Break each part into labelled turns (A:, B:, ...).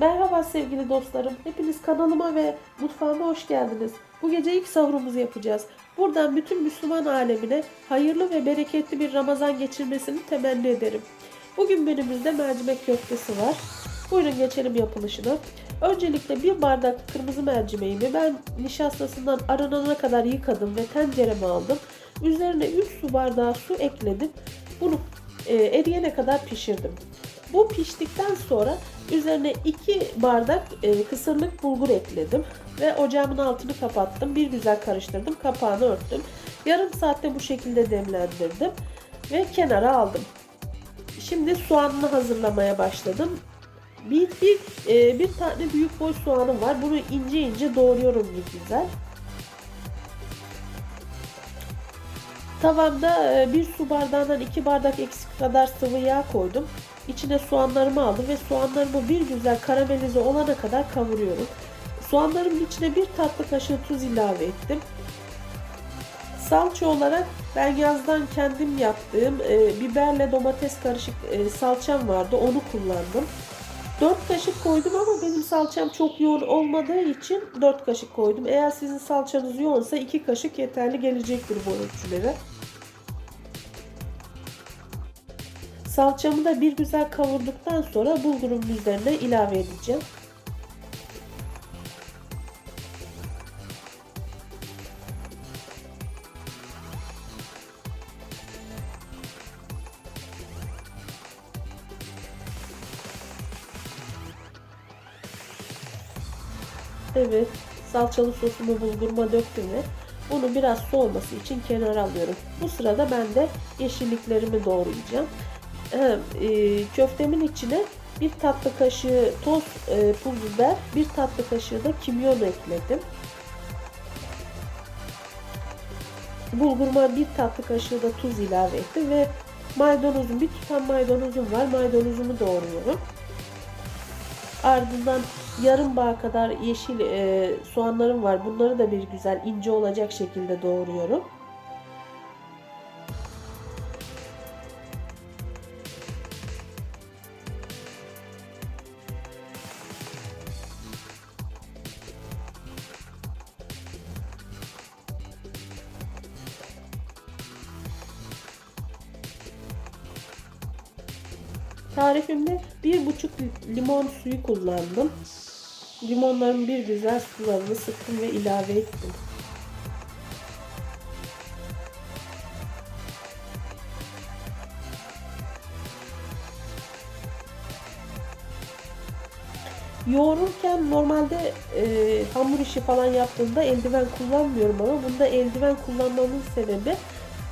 A: Merhaba sevgili dostlarım. Hepiniz kanalıma ve mutfağıma hoş geldiniz. Bu gece ilk sahurumuzu yapacağız. Buradan bütün Müslüman alemine hayırlı ve bereketli bir Ramazan geçirmesini temenni ederim. Bugün menümüzde mercimek köftesi var. Buyurun geçelim yapılışına. Öncelikle bir bardak kırmızı mercimeğimi ben nişastasından arınana kadar yıkadım ve tencereme aldım. Üzerine 3 su bardağı su ekledim. Bunu e, eriyene kadar pişirdim. Bu piştikten sonra üzerine 2 bardak e, kısırlık bulgur ekledim ve ocağımın altını kapattım. Bir güzel karıştırdım. Kapağını örttüm. Yarım saatte bu şekilde demlendirdim ve kenara aldım. Şimdi soğanını hazırlamaya başladım. Bir, bir, e, bir tane büyük boy soğanım var. Bunu ince ince doğruyorum bir güzel. Tavamda e, bir su bardağından iki bardak eksik kadar sıvı yağ koydum. İçine soğanlarımı aldım ve soğanlarımı bir güzel karamelize olana kadar kavuruyorum. Soğanlarımın içine bir tatlı kaşığı tuz ilave ettim. Salça olarak ben yazdan kendim yaptığım e, biberle domates karışık e, salçam vardı. Onu kullandım. 4 kaşık koydum ama benim salçam çok yoğun olmadığı için 4 kaşık koydum. Eğer sizin salçanız yoğunsa 2 kaşık yeterli gelecektir bu ölçülere. Salçamı da bir güzel kavurduktan sonra bulgurumun üzerine ilave edeceğim. Evet, salçalı sosumu bulguruma döktüm ve bunu biraz soğuması için kenara alıyorum. Bu sırada ben de yeşilliklerimi doğrayacağım. Ee, e, köftemin içine bir tatlı kaşığı toz e, pul biber, bir tatlı kaşığı da kimyon ekledim. Bulguruma bir tatlı kaşığı da tuz ilave ettim ve maydanozum, bir tutam maydanozum var. Maydanozumu doğruyorum. Ardından yarım bağ kadar yeşil e, soğanlarım var. Bunları da bir güzel ince olacak şekilde doğruyorum. Tarifimde bir buçuk limon suyu kullandım. Limonların bir güzel sularını sıktım ve ilave ettim. Yoğururken normalde e, hamur işi falan yaptığımda eldiven kullanmıyorum ama bunda eldiven kullanmamın sebebi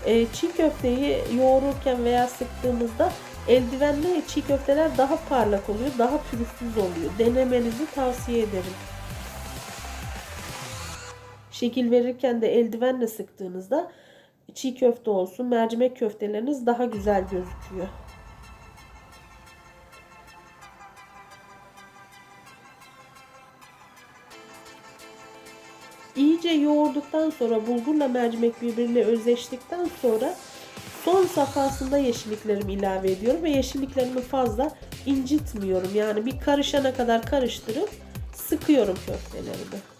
A: e, çiğ köfteyi yoğururken veya sıktığımızda eldivenle çiğ köfteler daha parlak oluyor, daha pürüzsüz oluyor. Denemenizi tavsiye ederim. Şekil verirken de eldivenle sıktığınızda çiğ köfte olsun, mercimek köfteleriniz daha güzel gözüküyor. İyice yoğurduktan sonra bulgurla mercimek birbiriyle özleştikten sonra son safhasında yeşilliklerimi ilave ediyorum ve yeşilliklerimi fazla incitmiyorum. Yani bir karışana kadar karıştırıp sıkıyorum köftelerimi.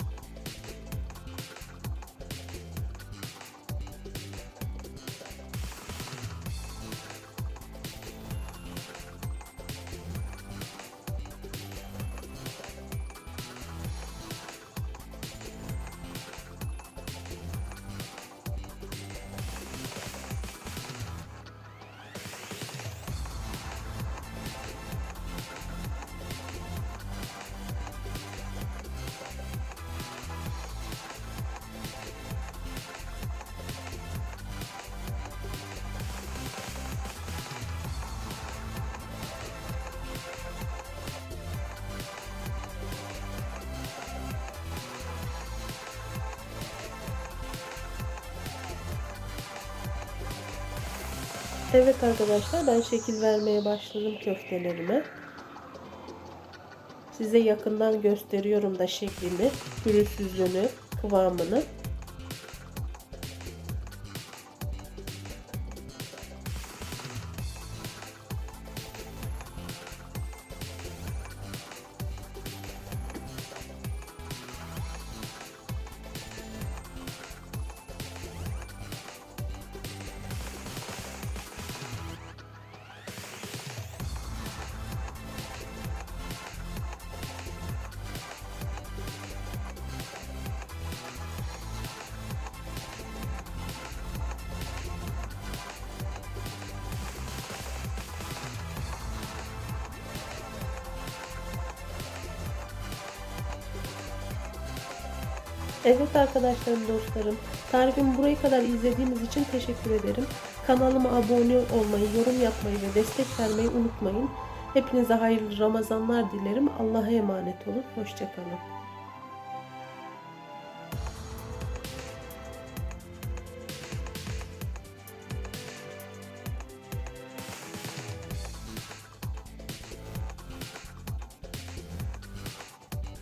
A: Evet arkadaşlar ben şekil vermeye başladım köftelerime. Size yakından gösteriyorum da şeklini, pürüzsüzlüğünü, kıvamını. Evet arkadaşlarım, dostlarım. Tarifimi buraya kadar izlediğiniz için teşekkür ederim. Kanalıma abone olmayı, yorum yapmayı ve destek vermeyi unutmayın. Hepinize hayırlı Ramazanlar dilerim. Allah'a emanet olun. Hoşçakalın.